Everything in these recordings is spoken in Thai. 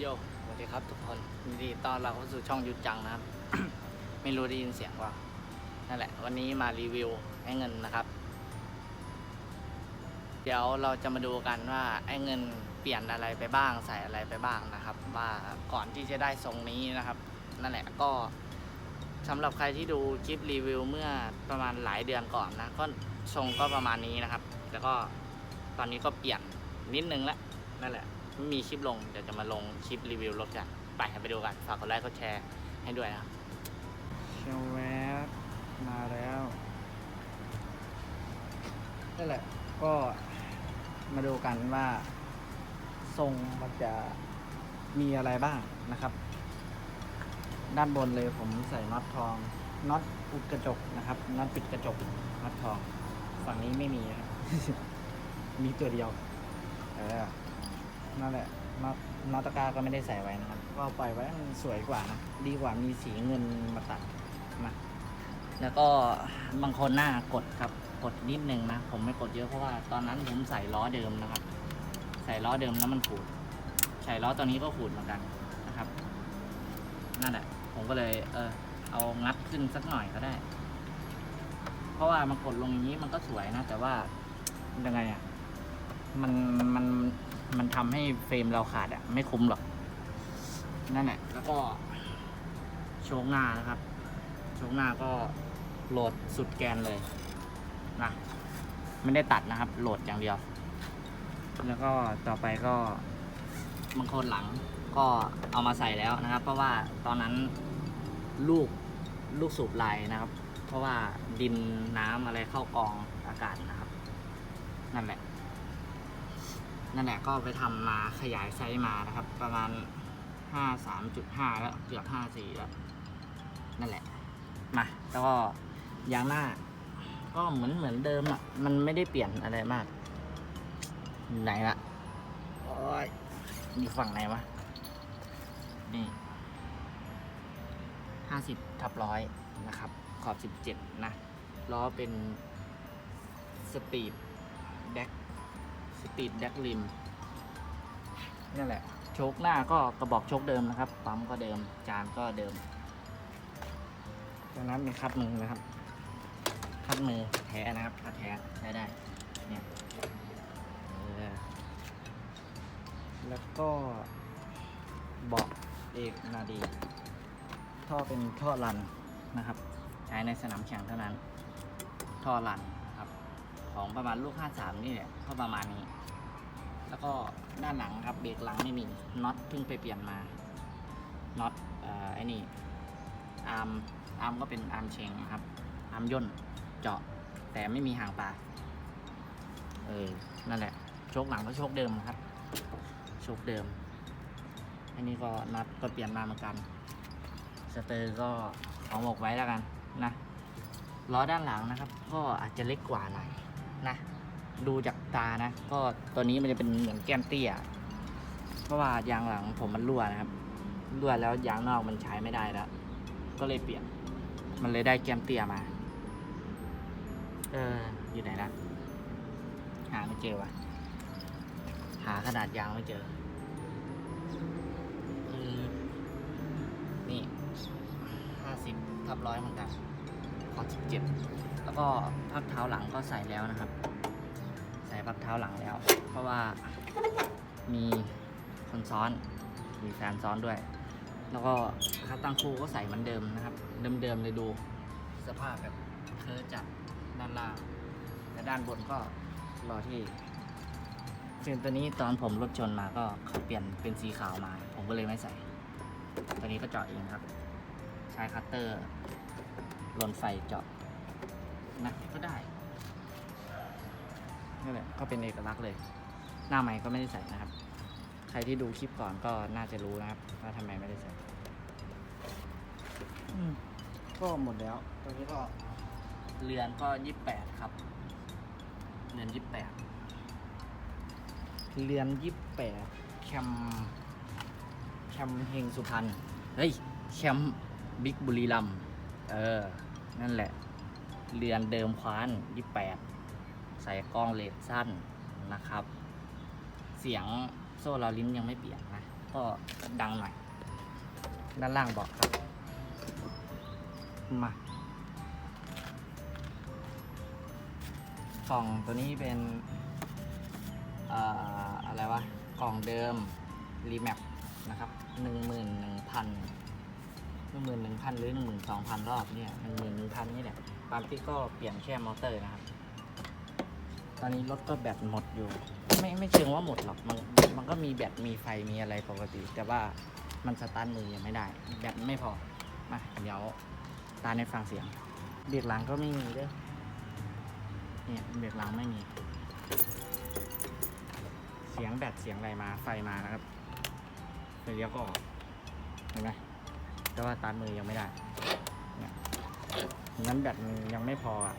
โยสวัสดีครับทุกคนยินดีต้อนรับเข้าสู่ช่องยุดจังนะครับ ไม่รู้ได้ยินเสียงว่านั่นแหละ วันนี้มารีวิวให้เงินนะครับ เดี๋ยวเราจะมาดูกันว่าไอ้เงินเปลี่ยนอะไรไปบ้างใส่อะไรไปบ้างนะครับ ว่าก่อนที่จะได้ทรงนี้นะครับ นั่นแหละก็สำหรับใครที่ดูคลิปรีวิวเมื่อประมาณหลายเดือนก่อนนะก็ทรงก็ประมาณนี้นะครับ แล้วก็ตอนนี้ก็เปลี่ยนนิดนึงแล้วนั่นแหละ ม่มีคลิปลงเดี๋ยวจะมาลงคลิปรีวิวรถกัน ไปไปดูกัน ฝากกดไลค์กดแชร์ให้ด้วยนะครับเชลแวบมาแล้วนั่นแหละ ก็มาดูกันว่า ทรงมันจะมีอะไรบ้างนะครับ ด้านบนเลยผมใส่น็อตทองน็อตอุดกระจกนะครับน็อตปิดกระจกน็อตทอง ฝั่งนี้ไม่มีครับ มีตัวเดียว เออ นั่นแหละน็อตน็อตตะกร้าก็ไม่ได้ใส่ไว้นะครับ ก็ปล่อยไว้มันสวยกว่านะ ดีกว่ามีสีเงินมาตัดนะแล้วก็บางคนหน้ากดครับ กดนิดนึงนะ ผมไม่กดเยอะเพราะว่าตอนนั้นผมใส่ล้อเดิมนะครับ ใส่ล้อเดิมแล้วมันขูด ใส่ล้อตัวนี้ก็ขูดเหมือนกันนะครับ นั่นแหละ ผมก็เลยเออเอางัดขึ้นสักหน่อยก็ได้ เพราะว่ามันกดลงอย่างนี้มันก็สวยนะ แต่ว่ายังไงอะ มันมัน มันทำให้เฟรมเราขาดอะ ไม่คุ้มหรอก นั่นแหละแล้วก็ โชกหน้านะครับ โชกหน้าก็โหลดสุดแกนเลยนะไม่ได้ตัดนะครับ โหลดอย่างเดียว แล้วก็ต่อไปก็บางคนหลังก็เอามาใส่แล้วนะครับ เพราะว่าตอนนั้นลูกลูกสูบไหลนะครับ เพราะว่าดินน้ำอะไรเข้ากองอากาศนะครับ นั่นแหละ นั่นแหละก็ไปทำมาขยายไซส์มานะครับ ประมาณห้าสามจุดห้าแล้วเกือบห้าสี่แล้ว นั่นแหละ มาแล้วก็ยางหน้า ก็เหมือนเหมือนเดิมอะ มันไม่ได้เปลี่ยนอะไรมาก ไหนละโอ้ยอยู่ฝั่งไหนวะ นี่ห้าสิบทับร้อยนะครับ ขอบสิบเจ็ดนะล้อเป็นสปีด ปีดแดกริมนั่นแหละ โชคหน้าก็กระบอกโชคเดิมนะครับ ปั๊มก็เดิม จานก็เดิมจากนั้นมีคัดมือนะครับ คัดมือแท้นะครับคัดแท้ใช้ได้ เนี่ยเออแล้วก็เบาะเอกนาดี ท่อเป็นท่อรันนะครับ ใช้ในสนามแข่งเท่านั้น ท่อรันครับ ของประมาณลูก 53 นี่แหละก็ประมาณนี้ แล้วก็ด้านหลังครับเบรกหลังไม่มีน็อตเพิ่งไปเปลี่ยนมาน็อตไอ้นี่อาร์มอาร์มก็เป็นอาร์มเชงครับอาร์มย่นเจาะ แต่ไม่มีหางปลาเออนั่นแหละโชคหลังก็โชคเดิมครับโชคเดิม อันนี้ก็น็อตก็เปลี่ยนมาเหมือนกันสเตอร์ก็เอาหมกไว้แล้วกันนะล้อด้านหลังนะครับ ก็อาจจะเล็กกว่าหน่อย นะ ดูจากตานะ ก็ตัวนี้มันจะเป็นเหมือนแก้มเตี้ย เพราะว่ายางหลังผมมันรั่วนะครับ รั่วแล้วยางนอกมันใช้ไม่ได้แล้ว ก็เลยเปลี่ยน มันเลยได้แก้มเตี้ยมา เออ อยู่ไหนนะหาไม่เจอวะหาขนาดยางไม่เจอ นี่ห้าสิบทับร้อยเหมือนกันขอสิบเจ็ด แล้วก็พักเท้าหลังก็ใส่แล้วนะครับ ใส่พักเท้าหลังแล้ว เพราะว่ามีคนซ้อน มีแฟนซ้อนด้วย แล้วก็คัดตั้งคู่ก็ใส่เหมือนเดิมนะครับ เดิมๆเลยดูสภาพแบบเคอจัดด้านล่างและด้านบนก็รอที่ซึ่งตัวนี้ตอนผมรถชนมาก็เขาเปลี่ยนเป็นสีขาวมา ผมก็เลยไม่ใส่ ตัวนี้ก็เจาะเองครับ ใช้คัตเตอร์ลนไฟเจาะ นะก็ได้นี่นแหละก็เป็นเอกลักษณ์เลย หน้าใหม่ก็ไม่ได้ใส่นะครับ ใครที่ดูคลิปก่อนก็น่าจะรู้นะครับว่าทำไมไม่ได้ใส่อืมก็หมดแล้วตัวนี้ก็เรือนก็ยี่สิบแปดครับ เรือนยี่สิบแปดเรือนยี่สิบแปดแคมแคมเฮงสุพรรณเฮ้ยแชมป์บิ๊กบุรีรัมย์เออ นั่นแหละ เรือนเดิมคว้านยี่แปดใส่กล้องเลดสั้นนะครับ เสียงโซ่ลาลิ้นยังไม่เปลี่ยนนะ ก็ดังหน่อย ด้านล่างเบอกครับ มากล่องตัวนี้เป็นเอ่อะไรวะ กล่องเดิม รีแมปนะครับหนึ่ง หนึ่งหมื่นหนึ่งพันหรือหนึ่งหมื่นสองพันรอบเนี่ยหนึ่งหมื่นหนึ่งพันนี่แหละปามที่ก็เปลี่ยนแค่มอเตอร์นะครับ ตอนนี้รถก็แบตหมดอยู่ ไม่ไม่เชิงว่าหมดหรอกมันมันก็มีแบตมีไฟมีอะไรปกติ แต่ว่ามันสตาร์ทมือยังไม่ได้ แบตไม่พอมาเดี๋ยวตาในฟังเสียง เบรกหลังก็ไม่มีด้วยเนี่ยเบรกหลังไม่มี เสียงแบตเสียงอะไรมาไฟมานะครับเลี้ยวก็ออกเห็นไหม แต่ว่าตาร์ทมือยังไม่ได้เนี่ยงั้นแบตมันยังไม่พออะ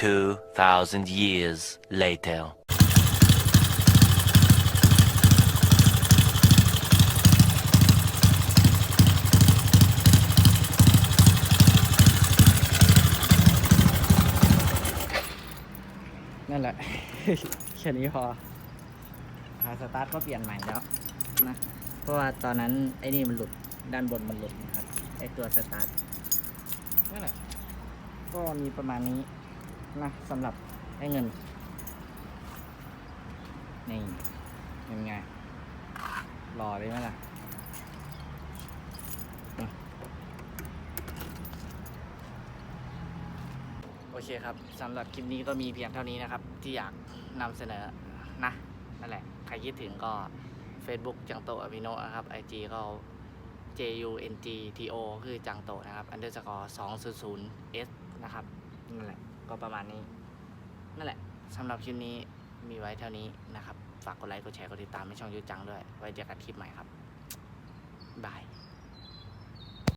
2,000 years later. นั่นแหละ แค่นี้พอหาสตาร์ทก็เปลี่ยนใหม่แล้วนะ เพราะว่าตอนนั้นไอ้นี่มันหลุด ด้านบนมันหลุดนะครับไอตัวสตาร์ทนั่นแหละก็มีประมาณนี้นะสำหรับไอ้เงินนี่เป็นไงหล่อเลยไหมล่ะโอเคครับสำหรับคลิปนี้ก็มีเพียงเท่านี้นะครับ ที่อยากนำเสนอนะนั่นแหละ ใครคิดถึงก็ Facebook จังโตอภิโนะครับ IG ก็ J U N G T O คือจังโตนะครับ underscore 2 0 0 S นะครับนั่นแหละก็ประมาณนี้ นั่นแหละสำหรับคลิปนี้มีไว้เท่านี้นะครับ ฝากกดไลค์ กดแชร์ กดติดตามให้ช่องยูจังด้วย ไว้เจอกันคลิปใหม่ครับ บาย